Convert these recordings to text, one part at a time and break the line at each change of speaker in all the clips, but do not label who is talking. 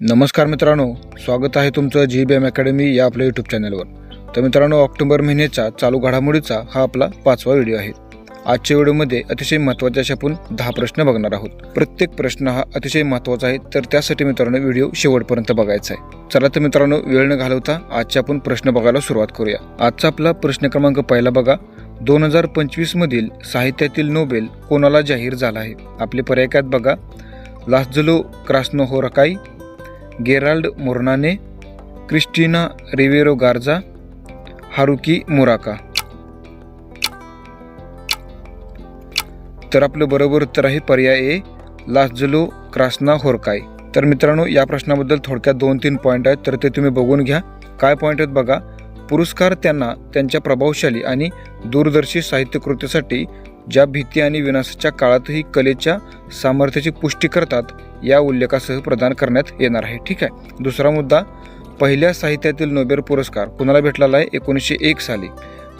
नमस्कार मित्रांनो स्वागत आहे तुमचं जी बी एम अकॅडमी या आपल्या यूट्यूब चॅनलवर तर मित्रांनो ऑक्टोबर महिन्याचा चालू घडामोडीचा हा आपला पाचवा व्हिडिओ आहे. आजच्या व्हिडिओमध्ये अतिशय महत्त्वाचे असे आपण दहा प्रश्न बघणार आहोत. प्रत्येक प्रश्न हा अतिशय महत्त्वाचा आहे तर त्यासाठी मित्रांनो व्हिडिओ शेवटपर्यंत बघायचा आहे. चला तर मित्रांनो वेळ न घालवता आजचे आपण प्रश्न बघायला सुरुवात करूया. आजचा आपला प्रश्न क्रमांक पहिला बघा. दोन हजार पंचवीस मधील साहित्यातील नोबेल कोणाला जाहीर झाला आहे? आपले पर्याय काय बघा. Laszlo Krasznahorkai Gerald Murnane Cristina Rivera Garza Haruki Murakami. तर आपलं बरोबर उत्तर आहे पर्याय ए लास्जलो क्रासना होरकाय तर मित्रांनो या प्रश्नाबद्दल थोडक्यात दोन तीन पॉईंट आहेत तर ते तुम्ही बघून घ्या. काय पॉईंट आहेत बघा? पुरस्कार त्यांना त्यांच्या प्रभावशाली आणि दूरदर्शी साहित्यकृतीसाठी ज्या भीती आणि विनाशाच्या काळातही कलेच्या सामर्थ्याची पुष्टी करतात या उल्लेखासह प्रदान करण्यात येणार आहे. ठीक आहे. दुसरा मुद्दा पहिल्या साहित्यातील नोबेल पुरस्कार कुणाला भेटलेला आहे? एकोणीसशे एक साली.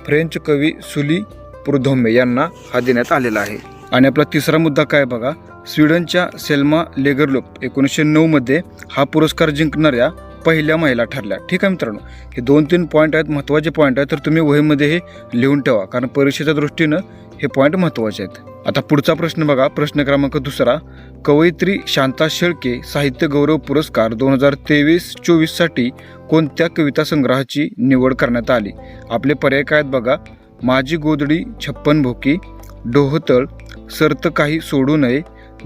फ्रेंच कवी सुली पुरधोम्मे यांना हा देण्यात आलेला आहे. आणि आपला तिसरा मुद्दा काय बघा? स्वीडनच्या सेल्मा लेगरलोप एकोणीसशे नऊमध्ये हा पुरस्कार जिंकणाऱ्या पहिल्या महिला ठरल्या. ठीक आहे मित्रांनो? हे दोन तीन पॉईंट आहेत महत्त्वाचे पॉईंट आहेत तर तुम्ही वहीमध्ये हे लिहून ठेवा. कारण परीक्षेच्या दृष्टीनं हे पॉईंट महत्त्वाचे आहेत. आता पुढचा प्रश्न बघा. प्रश्न क्रमांक दुसरा कवयित्री शांता शेळके साहित्य गौरव पुरस्कार दोन हजार तेवीस चोवीससाठी कोणत्या कविता संग्रहाची निवड करण्यात आली? आपले पर्याय काय आहेत बघा. माझी गोदडी छप्पन भोकी डोहतळ सर्त काही सोडू नये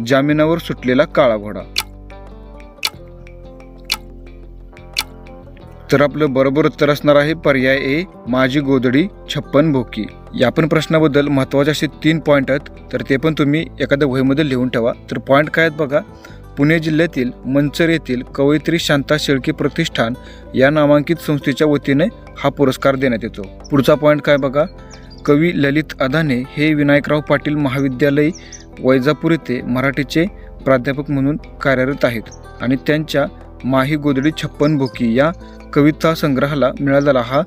जामिनावर सुटलेला काळा घोडा तर आपलं बरोबर उत्तर असणार आहे पर्याय ए माझी गोदडी छप्पन भोकी. या पण प्रश्नाबद्दल महत्त्वाचे असे तीन पॉईंट आहेत तर ते पण तुम्ही एखाद्या वहीमध्ये लिहून ठेवा. तर पॉईंट काय आहेत बघा पुणे जिल्ह्यातील मंचर येथील कवयित्री शांता शेळके प्रतिष्ठान या नामांकित संस्थेच्या वतीने हा पुरस्कार देण्यात येतो. पुढचा पॉईंट काय बघा कवी ललित अदाने हे विनायकराव पाटील महाविद्यालय वैजापूर येथे मराठीचे प्राध्यापक म्हणून कार्यरत आहेत आणि त्यांच्या माही गोदडी छप्पन भोकी या कविता संग्रहाला मिळालेला हा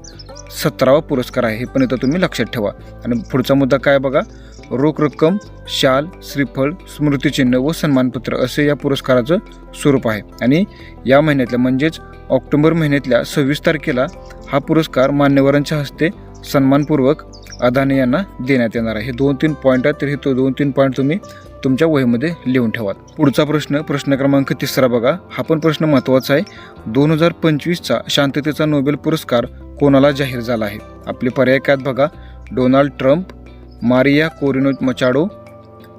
सतरावा पुरस्कार आहे. हे पण इथं तुम्ही लक्षात ठेवा. आणि पुढचा मुद्दा काय बघा? रोख रक्कम शाल श्रीफळ स्मृतिचिन्ह व सन्मानपत्र असे या पुरस्काराचं स्वरूप आहे. आणि या महिन्यातल्या म्हणजेच ऑक्टोबर महिन्यातल्या सव्वीस तारखेला हा पुरस्कार मान्यवरांच्या हस्ते सन्मानपूर्वक अदाने यांना देण्यात येणार आहे. हे दोन तीन पॉईंट आहेत तर हे तो दोन तीन पॉईंट तुम्ही तुमच्या वहीमध्ये लिहून ठेवा पुढचा प्रश्न प्रश्न क्रमांक तिसरा बघा. हा पण प्रश्न महत्त्वाचा आहे. दोन हजार पंचवीसचा शांततेचा नोबेल पुरस्कार कोणाला जाहीर झाला आहे? आपले पर्याय काय बघा. Donald Trump Maria Corina Machado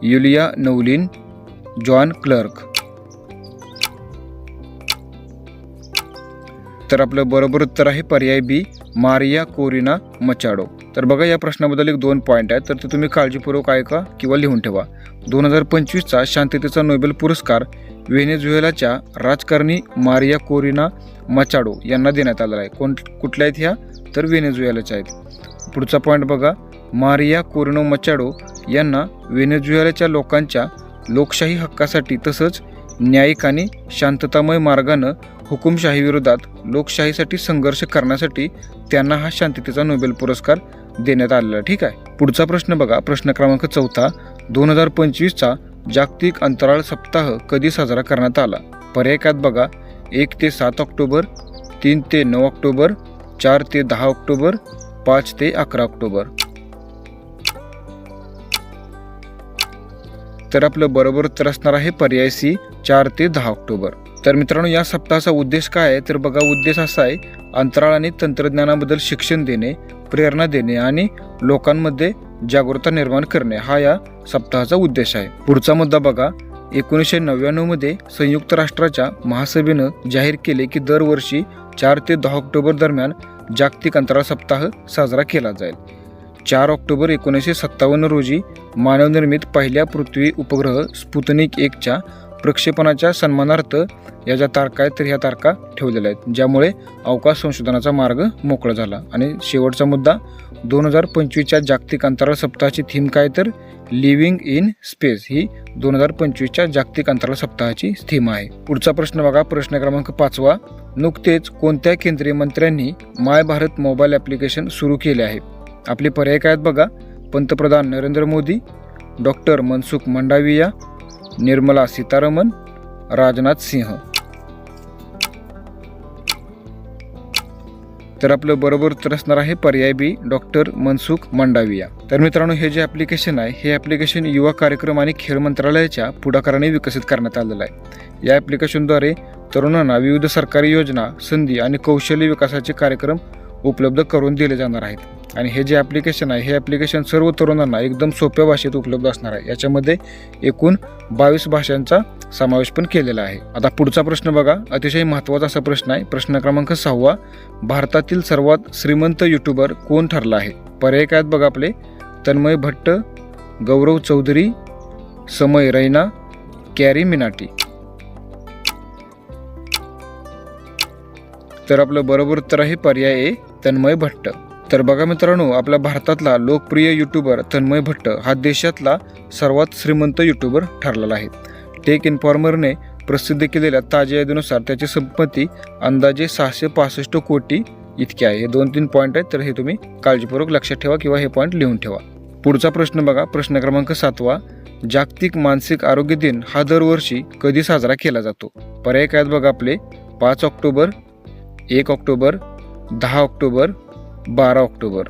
Yulia Navalnaya John Clarke. तर आपलं बरोबर उत्तर आहे पर्याय बी मारिया कोरिना मचाडो. तर बघा या प्रश्नाबद्दल एक दोन पॉईंट आहेत. तर ते तुम्ही काळजीपूर्वक ऐका किंवा लिहून ठेवा. दोन हजार पंचवीसचा शांततेचा नोबेल पुरस्कार व्हेनेझुएलाच्या राजकारणी मारिया कोरिना मचाडो यांना देण्यात आलेला आहे. कोण कुठल्या आहेत ह्या? तर व्हेनेझुएलाच्या आहेत. पुढचा पॉईंट बघा. मारिया कोरिनो मचाडो यांना व्हेनेझुएलाच्या लोकांच्या लोकशाही हक्कासाठी तसंच न्यायिक आणि शांततामय मार्गानं हुकुमशाहीविरोधात लोकशाहीसाठी संघर्ष करण्यासाठी त्यांना हा शांततेचा नोबेल पुरस्कार देण्यात आलेला. ठीक आहे. पुढचा प्रश्न बघा. प्रश्न क्रमांक चौथा. दोन हजार पंचवीसचा जागतिक अंतराळ सप्ताह कधी साजरा करण्यात आला? पर्याय काय बघा. एक ते सात ऑक्टोबर तीन ते नऊ ऑक्टोबर चार ते दहा ऑक्टोबर पाच ते अकरा ऑक्टोबर. तर आपलं बरोबर उत्तर असणार आहे पर्याय सी चार ते दहा ऑक्टोबर. तर मित्रांनो या सप्ताहाचा उद्देश काय आहे? तर बघा उद्देश असा आहे अंतराळ आणि तंत्रज्ञानाबद्दल शिक्षण देणे प्रेरणा देणे आणि लोकांमध्ये जागरूकता निर्माण करणे हा या सप्ताहाचा उद्देश आहे. पुढचा मुद्दा बघा एकोणीसशे नव्याण्णवमध्ये संयुक्त राष्ट्राच्या महासभेनं जाहीर केले की दरवर्षी चार ते दहा ऑक्टोबर दरम्यान जागतिक अंतराळ सप्ताह साजरा केला जाईल. चार ऑक्टोबर एकोणीसशे सत्तावन्न रोजी मानवनिर्मित पहिल्या पृथ्वी उपग्रह स्पुतनिक एकच्या प्रक्षेपणाच्या सन्मानार्थ या ज्या तारखा आहेत तर ह्या तारखा ठेवलेल्या आहेत ज्यामुळे अवकाश संशोधनाचा मार्ग मोकळा झाला. आणि शेवटचा मुद्दा दोन हजार पंचवीसच्या जागतिक अंतराळ सप्ताहाची थीम काय तर? लिव्हिंग इन स्पेस ही दोन हजार पंचवीसच्या जागतिक अंतराळ सप्ताहाची थीम आहे. पुढचा प्रश्न बघा प्रश्न क्रमांक पाचवा. नुकतेच कोणत्या केंद्रीय मंत्र्यांनी माय भारत मोबाईल ॲप्लिकेशन सुरू केले आहे? आपले पर्याय काय आहेत बघा. पंतप्रधान नरेंद्र मोदी डॉक्टर मनसुख मंडाविया निर्मला सीतारामन राजनाथ सिंह। तर आपलं बरोबर तर असणार आहे पर्याय बी डॉक्टर मनसुख मांडाविया. तर मित्रांनो हे जे ॲप्लिकेशन आहे हे ॲप्लिकेशन युवा कार्यक्रम आणि खेळ मंत्रालयाच्या पुढाकाराने विकसित करण्यात आलेलं आहे. या ॲप्लिकेशनद्वारे तरुणांना विविध सरकारी योजना संधी आणि कौशल्य विकासाचे कार्यक्रम उपलब्ध करून दिले जाणार आहेत. आणि हे जे ॲप्लिकेशन आहे हे ॲप्लिकेशन सर्व तरुणांना एकदम सोप्या भाषेत उपलब्ध असणार आहे. याच्यामध्ये एकूण बावीस भाषांचा समावेश पण केलेला आहे. आता पुढचा प्रश्न बघा. अतिशय महत्त्वाचा असा प्रश्न आहे. प्रश्न क्रमांक सहावा. भारतातील सर्वात श्रीमंत युट्यूबर कोण ठरला आहे? पर्याय काय आहेत बघा आपले. तन्मय भट्ट गौरव चौधरी समय रैना कॅरी मिनाटी. तर आपलं बरोबर उत्तर आहे पर्याय ए. तन्मय भट्ट. तर बघा मित्रांनो आपला भारतातला लोकप्रिय युट्यूबर तन्मय भट्ट हा देशातला सर्वात श्रीमंत युट्यूबर ठरलेला आहे. टेक इन्फॉर्मरने प्रसिद्ध केलेल्या ताज्या यादीनुसार त्याची संपत्ती अंदाजे सहाशे पासष्ट कोटी इतकी आहे. हे दोन तीन पॉईंट आहेत तर हे तुम्ही काळजीपूर्वक लक्षात ठेवा किंवा हे पॉईंट लिहून ठेवा. पुढचा प्रश्न बघा. प्रश्न क्रमांक सातवा. जागतिक मानसिक आरोग्य दिन हा दरवर्षी कधी साजरा केला जातो? पर्याय काय बघा आपले? पाच ऑक्टोबर एक ऑक्टोबर दहा ऑक्टोबर बारा ऑक्टोबर.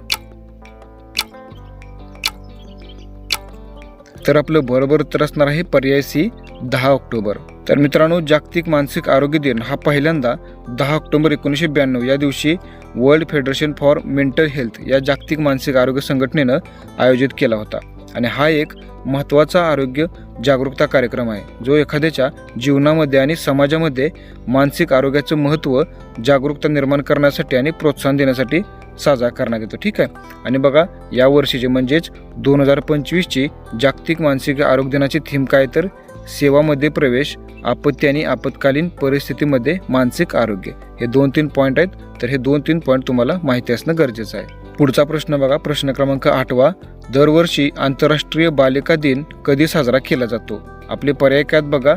तर आपलं बरोबर उत्तर असणार आहे पर्याय सी दहा ऑक्टोबर. तर मित्रांनो जागतिक मानसिक आरोग्य दिन हा पहिल्यांदा दहा ऑक्टोबर एकोणीसशे ब्याण्णव या दिवशी World Federation for Mental Health या जागतिक मानसिक आरोग्य संघटनेनं आयोजित केला होता. आणि हा एक महत्त्वाचा आरोग्य जागरूकता कार्यक्रम आहे जो एखाद्याच्या जीवनामध्ये आणि समाजामध्ये मानसिक आरोग्याचं महत्त्व जागरूकता निर्माण करण्यासाठी आणि प्रोत्साहन देण्यासाठी साजरा करण्यात येतो. ठीक आहे? आणि बघा या वर्षीचे म्हणजेच दोन हजार पंचवीसची जागतिक मानसिक आरोग्य दिनाची थीम काय तर सेवामध्ये प्रवेश आपत्ती आणि आपत्कालीन परिस्थितीमध्ये मानसिक आरोग्य. हे दोन तीन पॉईंट आहेत तर हे दोन तीन पॉईंट तुम्हाला माहिती असणं गरजेचं आहे. पुढचा प्रश्न बघा. प्रश्न क्रमांक आठवा. दरवर्षी आंतरराष्ट्रीय बालिका दिन कधी साजरा केला जातो? आपले पर्याय काय बघा.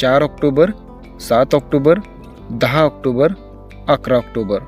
चार ऑक्टोबर सात ऑक्टोबर दहा ऑक्टोबर अकरा ऑक्टोबर.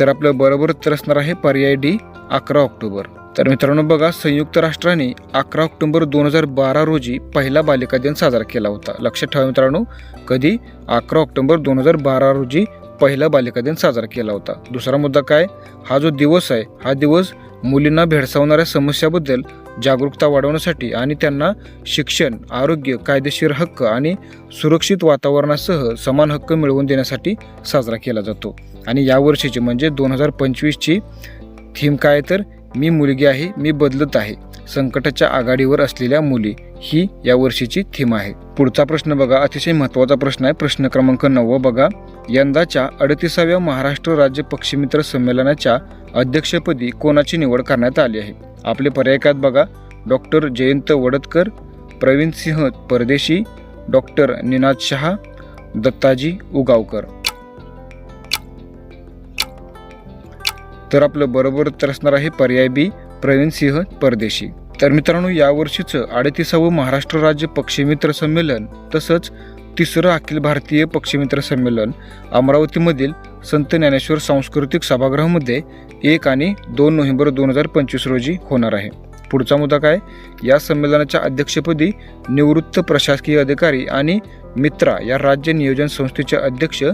तर आपलं बरोबर उत्तर असणार आहे पर्याय डी अकरा ऑक्टोबर. तर मित्रांनो बघा संयुक्त राष्ट्राने अकरा ऑक्टोबर दोन हजार बारा रोजी पहिला बालिका दिन साजरा केला होता. लक्षात ठेवा मित्रांनो. कधी? अकरा ऑक्टोबर दोन हजार बारा रोजी पहिला बालिका दिन साजरा केला होता. दुसरा मुद्दा काय? हा जो दिवस आहे हा दिवस मुलींना भेडसावणाऱ्या समस्याबद्दल जागरूकता वाढवण्यासाठी आणि त्यांना शिक्षण आरोग्य कायदेशीर हक्क आणि सुरक्षित वातावरणासह समान हक्क मिळवून देण्यासाठी साजरा केला जातो. आणि या वर्षीची म्हणजे दोन हजार पंचवीसची थीम काय तर? मी मुलगी आहे मी बदलत आहे. संकटाच्या आघाडीवर असलेल्या मुली ही या वर्षीची थीम आहे. पुढचा प्रश्न बघा अतिशय महत्त्वाचा प्रश्न आहे. प्रश्न क्रमांक नव्वद बघा. यंदाच्या अडतीसाव्या महाराष्ट्र राज्य पक्षीमित्र संमेलनाच्या अध्यक्षपदी कोणाची निवड करण्यात आली आहे? आपले पर्याय काय बघा. Doctor Jayant Vadatkar Pravin Singh Pardeshi doctor Ninad Shah Dattaji Ugaonkar. तर आपलं बरोबर उत्तर असणार आहे पर्याय बी प्रवीण सिंह परदेशी. तर मित्रांनो यावर्षीचं अडतीसावं महाराष्ट्र राज्य पक्षीमित्र संमेलन तसंच तिसरं अखिल भारतीय पक्षीमित्र संमेलन अमरावतीमधील संत ज्ञानेश्वर सांस्कृतिक सभागृहामध्ये एक आणि दोन नोव्हेंबर दोन हजार पंचवीस रोजी होणार आहे. पुढचा मुद्दा काय? या संमेलनाच्या अध्यक्षपदी निवृत्त प्रशासकीय अधिकारी आणि मित्रा या राज्य नियोजन संस्थेचे अध्यक्ष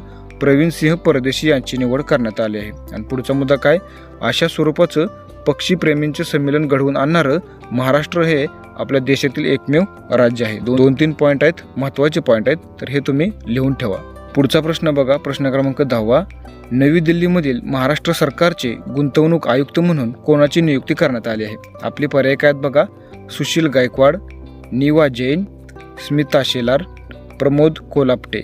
प्रवीण सिंह परदेशी यांची निवड करण्यात आली आहे. आणि पुढचा मुद्दा काय? अशा स्वरूपाचं पक्षीप्रेमींचे संमेलन घडवून आणणारं महाराष्ट्र हे आपल्या देशातील एकमेव राज्य आहे. दोन दोन तीन पॉईंट आहेत महत्त्वाचे पॉईंट आहेत. तर हे तुम्ही लिहून ठेवा. पुढचा प्रश्न बघा. प्रश्न क्रमांक दहावा. नवी दिल्लीमधील महाराष्ट्र सरकारचे गुंतवणूक आयुक्त म्हणून कोणाची नियुक्ती करण्यात आली आहे? आपले पर्याय काय आहेत बघा. सुशील गायकवाड निवा जैन स्मिता शेलार प्रमोद कोलापटे.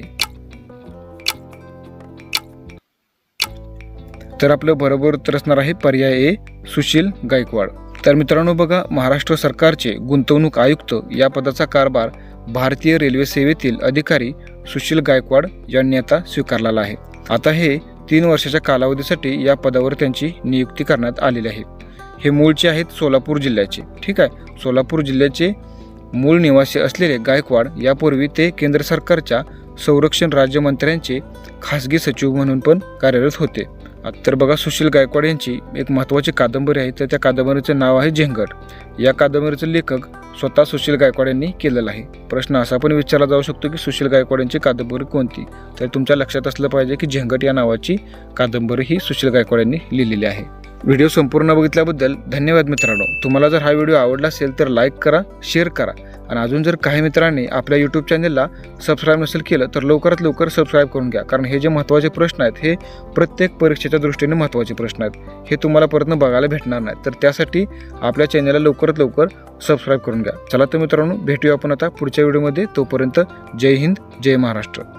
तर आपलं बरोबर उत्तर असणार आहे पर्याय ए. सुशील गायकवाड. तर मित्रांनो बघा महाराष्ट्र सरकारचे गुंतवणूक आयुक्त या पदाचा कारभार भारतीय रेल्वे सेवेतील अधिकारी सुशील गायकवाड यांनी आता स्वीकारलेला आहे. आता हे तीन वर्षाच्या कालावधीसाठी या पदावर त्यांची नियुक्ती करण्यात आलेली आहे. हे मूळचे आहेत सोलापूर जिल्ह्याचे. ठीक आहे? सोलापूर जिल्ह्याचे मूळ निवासी असलेले गायकवाड यापूर्वी ते केंद्र सरकारच्या संरक्षण राज्यमंत्र्यांचे खासगी सचिव म्हणून पण कार्यरत होते. तर बघा सुशील गायकवाड यांची एक महत्त्वाची कादंबरी आहे. तर त्या कादंबरीचं नाव आहे झेंगट या कादंबरीचे लेखक स्वतः सुशील गायकवाड यांनी केलेला आहे. प्रश्न असा पण विचारला जाऊ शकतो की सुशील गायकवाड यांची कादंबरी कोणती? तर तुमच्या लक्षात असलं पाहिजे की झेंगट या नावाची कादंबरी ही सुशील गायकवाड यांनी लिहिलेली आहे. व्हिडिओ संपूर्ण बघितल्याबद्दल धन्यवाद मित्रांनो. तुम्हाला जर हा व्हिडिओ आवडला असेल तर लाईक करा शेअर करा. आणि अजून जर काही मित्रांनी आपल्या यूट्यूब चॅनलला सबस्क्राईब नसेल केलं तर लवकरात लवकर सबस्क्राईब करून घ्या. कारण हे जे महत्त्वाचे प्रश्न आहेत हे प्रत्येक परीक्षेच्या दृष्टीने महत्त्वाचे प्रश्न आहेत. हे तुम्हाला परत बघायला भेटणार नाही. तर त्यासाठी आपल्या चॅनलला लवकरात लवकर सबस्क्राईब करून घ्या. चला तर मित्रांनो भेटूया आपण आता पुढच्या व्हिडिओमध्ये तोपर्यंत जय हिंद जय महाराष्ट्र.